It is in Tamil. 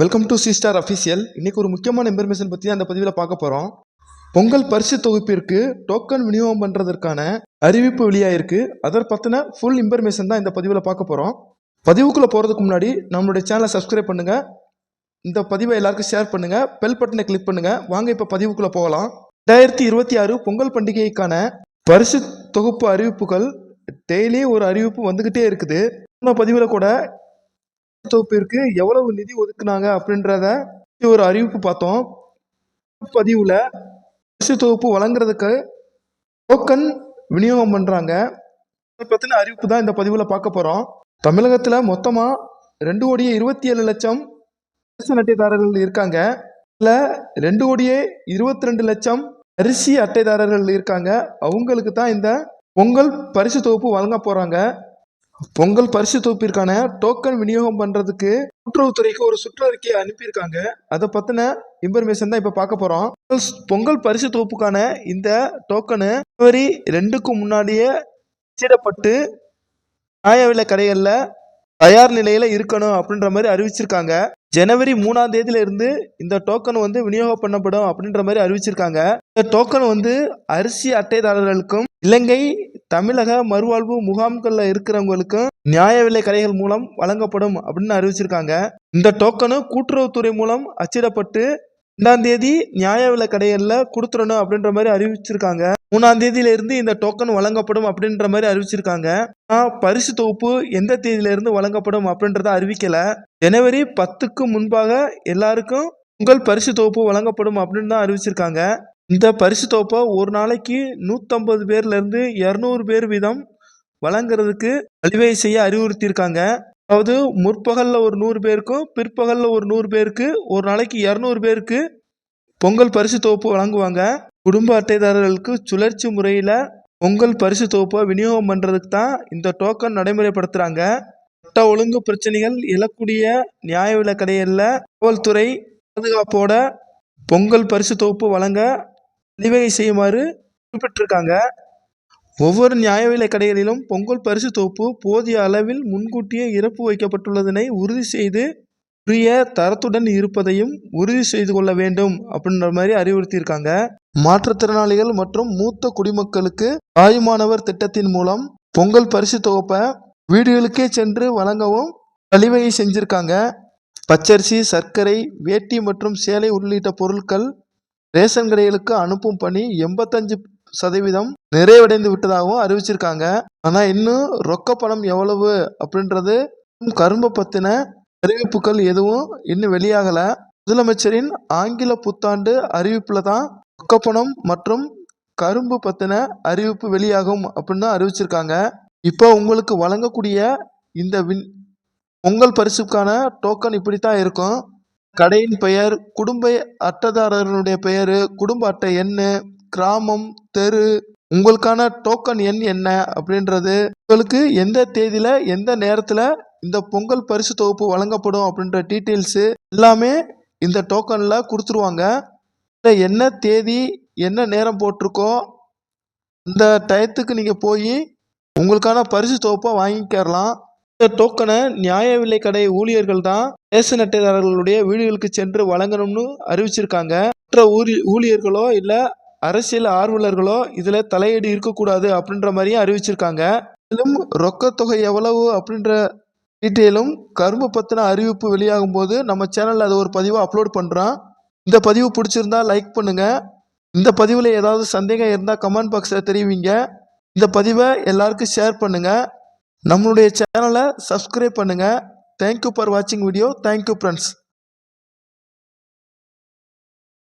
Welcome to C star official இன்றைக்கி ஒரு முக்கியமான இன்ஃபர்மேஷன் பற்றி அந்த பதிவில் பார்க்க போகிறோம் பொங்கல் பரிசு தொகுப்பிற்கு டோக்கன் விநியோகம் பண்ணுறதற்கான அறிவிப்பு வெளியாயிருக்கு. அதை பற்றின ஃபுல் இன்ஃபர்மேஷன் தான் இந்த பதிவில் பார்க்க போகிறோம் பதிவுக்குள்ளே போகிறதுக்கு முன்னாடி நம்மளுடைய சேனலை சப்ஸ்கிரைப் பண்ணுங்கள் இந்த பதிவை எல்லாருக்கும் ஷேர் பண்ணுங்கள் பெல் பட்டனை கிளிக் பண்ணுங்கள் வாங்க இப்போ பதிவுக்குள்ளே போகலாம். ரெண்டாயிரத்தி இருபத்தி ஆறு பொங்கல் பண்டிகைக்கான பரிசு தொகுப்பு அறிவிப்புகள் டெய்லி ஒரு அறிவிப்பு வந்துக்கிட்டே இருக்குது. இந்த பதிவில் கூட தொகுப்பிற்கு எவ்வளவு நிதி ஒதுக்குனாங்க அப்படின்றத ஒரு அறிவிப்பு பார்த்தோம். பதிவில் பரிசு தொகுப்பு வழங்குறதுக்கு டோக்கன் விநியோகம் பண்ணுறாங்க அதை பற்றின அறிவிப்பு தான் இந்த பதிவில் பார்க்க போகிறோம் தமிழகத்தில் மொத்தமாக ரெண்டு கோடியே இருபத்தி ஏழு லட்சம் அரசு அட்டைதாரர்கள் இருக்காங்க. இதில் ரெண்டு கோடியே இருபத்தி ரெண்டு லட்சம் அரிசி அட்டைதாரர்கள் இருக்காங்க. அவங்களுக்கு தான் இந்த பொங்கல் பரிசு தொகுப்பு வழங்க போகிறாங்க பொங்கல் பரிசு தொகுப்பிற்கான டோக்கன் விநியோகம் பண்ணுறதுக்கு கூட்டுறவுத்துறைக்கு ஒரு சுற்றறிக்கையை அனுப்பியிருக்காங்க. அதை பற்றின இன்ஃபர்மேஷன் தான் இப்போ பார்க்க போகிறோம் பொங்கல் பரிசு தொகுப்புக்கான இந்த டோக்கனு ஜனவரி ரெண்டுக்கு முன்னாடியே அச்சிடப்பட்டு நியாய விலை கடைகளில் தயார் நிலையில் இருக்கணும் அப்படின்ற மாதிரி அறிவிச்சிருக்காங்க. ஜனவரி மூணாம் தேதியில இருந்து இந்த டோக்கன் வந்து விநியோகம் பண்ணப்படும் அப்படின்ற மாதிரி அறிவிச்சிருக்காங்க. இந்த டோக்கன் வந்து அரிசி அட்டைதாரர்களுக்கும் இலங்கை தமிழக மறுவாழ்வு முகாம்களில் இருக்கிறவங்களுக்கும் நியாய விலை கடைகள் மூலம் வழங்கப்படும் அப்படின்னு அறிவிச்சிருக்காங்க. இந்த டோக்கனு கூட்டுறவுத்துறை மூலம் அச்சிடப்பட்டு ரெண்டாம் தேதி நியாய விலை கடைகளில் கொடுத்துடணும் அப்படின்ற மாதிரி அறிவிச்சிருக்காங்க. மூணாம் தேதியிலிருந்து இந்த டோக்கன் வழங்கப்படும் அப்படின்ற மாதிரி அறிவிச்சிருக்காங்க. பரிசு தொகுப்பு எந்த தேதியிலிருந்து வழங்கப்படும் அப்படின்றத அறிவிக்கல. ஜனவரி பத்துக்கு முன்பாக எல்லாருக்கும் உங்கள் பரிசு தொகுப்பு வழங்கப்படும் அப்படின்னு தான் அறிவிச்சிருக்காங்க. இந்த பரிசு தொகுப்பை ஒரு நாளைக்கு நூற்றம்பது பேர்லேருந்து இரநூறு பேர் வீதம் வழங்குறதுக்கு வழிவகை செய்ய அறிவுறுத்தியிருக்காங்க. அதாவது முற்பகலில் ஒரு நூறு பேருக்கும் பிற்பகலில் ஒரு நூறு பேருக்கு ஒரு நாளைக்கு இரநூறு பேருக்கு பொங்கல் பரிசு தொகுப்பு வழங்குவாங்க. குடும்ப அட்டைதாரர்களுக்கு சுழற்சி முறையில் பொங்கல் பரிசு தொகுப்பை விநியோகம் பண்ணுறதுக்கு தான் இந்த டோக்கன் நடைமுறைப்படுத்துகிறாங்க சட்ட ஒழுங்கு பிரச்சனைகள் எழக்கூடிய நியாய விலை கடைகளில் காவல்துறை பாதுகாப்போட பொங்கல் பரிசு தொகுப்பு வழங்க வழிவகை செய்யுமாறு குறிப்பிட்டிருக்காங்க. ஒவ்வொரு நியாய விலை கடைகளிலும் பொங்கல் பரிசு தொகுப்பு போதிய அளவில் முன்கூட்டியே இறப்பு வைக்கப்பட்டுள்ளதனை உறுதி செய்து உரிய தரத்துடன் இருப்பதையும் உறுதி செய்து கொள்ள வேண்டும் அப்படின்ற மாதிரி அறிவுறுத்தியிருக்காங்க. மாற்றுத்திறனாளிகள் மற்றும் மூத்த குடிமக்களுக்கு தாயுமானவர் திட்டத்தின் மூலம் பொங்கல் பரிசு தொகுப்பை வீடுகளுக்கே சென்று வழங்கவும் வழிவகை செஞ்சிருக்காங்க. பச்சரிசி சர்க்கரை வேட்டி மற்றும் சேலை உள்ளிட்ட பொருட்கள் ரேஷன் கடைகளுக்கு அனுப்பும் பணி எண்பத்தஞ்சு சதவீதம் நிறைவடைந்து விட்டதாகவும் அறிவிச்சிருக்காங்க. ஆனால் இன்னும் ரொக்க பணம் எவ்வளவு அப்படின்றது கரும்பை பற்றின அறிவிப்புகள் எதுவும் இன்னும் வெளியாகலை. முதலமைச்சரின் ஆங்கில புத்தாண்டு அறிவிப்பில் தான் ரொக்கப்பணம் மற்றும் கரும்பு பற்றின அறிவிப்பு வெளியாகும் அப்படின்னு அறிவிச்சிருக்காங்க. இப்போ உங்களுக்கு வழங்கக்கூடிய இந்த வின் பொங்கல் பரிசுக்கான டோக்கன் இப்படி தான் இருக்கும். கடையின் பெயர் குடும்ப அட்டைதாரர்களுடைய பெயர் குடும்ப அட்டை எண் கிராமம் தெரு உங்களுக்கான டோக்கன் எண் என்ன அப்படின்றது உங்களுக்கு எந்த தேதியில் எந்த நேரத்தில் இந்த பொங்கல் பரிசு தொகுப்பு வழங்கப்படும் அப்படின்ற டீட்டெயில்ஸு எல்லாமே இந்த டோக்கனில் கொடுத்துருவாங்க. இல்லை என்ன தேதி என்ன நேரம் போட்டிருக்கோ அந்த டயத்துக்கு நீங்கள் போய் உங்களுக்கான பரிசு தொகுப்பை வாங்கிக்கிறலாம். இந்த டோக்கனை நியாய விலை கடை ஊழியர்கள் தான் ரேஷன் அட்டைதாரர்களுடைய வீடுகளுக்கு சென்று வழங்கணும்னு அறிவிச்சிருக்காங்க. மற்ற ஊரி ஊழியர்களோ இல்லை அரசியல் ஆர்வலர்களோ இதில் தலையீடு இருக்கக்கூடாது அப்படின்ற மாதிரியும் அறிவிச்சிருக்காங்க. மேலும் ரொக்கத்தொகை எவ்வளவு அப்படின்ற டீட்டெயிலும் கரும்பு பற்றின அறிவிப்பு வெளியாகும் போது நம்ம சேனலில் அதை ஒரு பதிவை அப்லோட் பண்ணுறோம் இந்த பதிவு பிடிச்சிருந்தா லைக் பண்ணுங்கள் இந்த பதிவில் ஏதாவது சந்தேகம் இருந்தால் கமெண்ட் பாக்ஸில் தெரிவிங்க. இந்த பதிவை எல்லாருக்கும் ஷேர் பண்ணுங்கள் நம்மளுடைய சேனலை சப்ஸ்கிரைப் பண்ணுங்கள் தேங்க்யூ ஃபார் வாட்சிங் வீடியோ தேங்க்யூ ஃப்ரெண்ட்ஸ்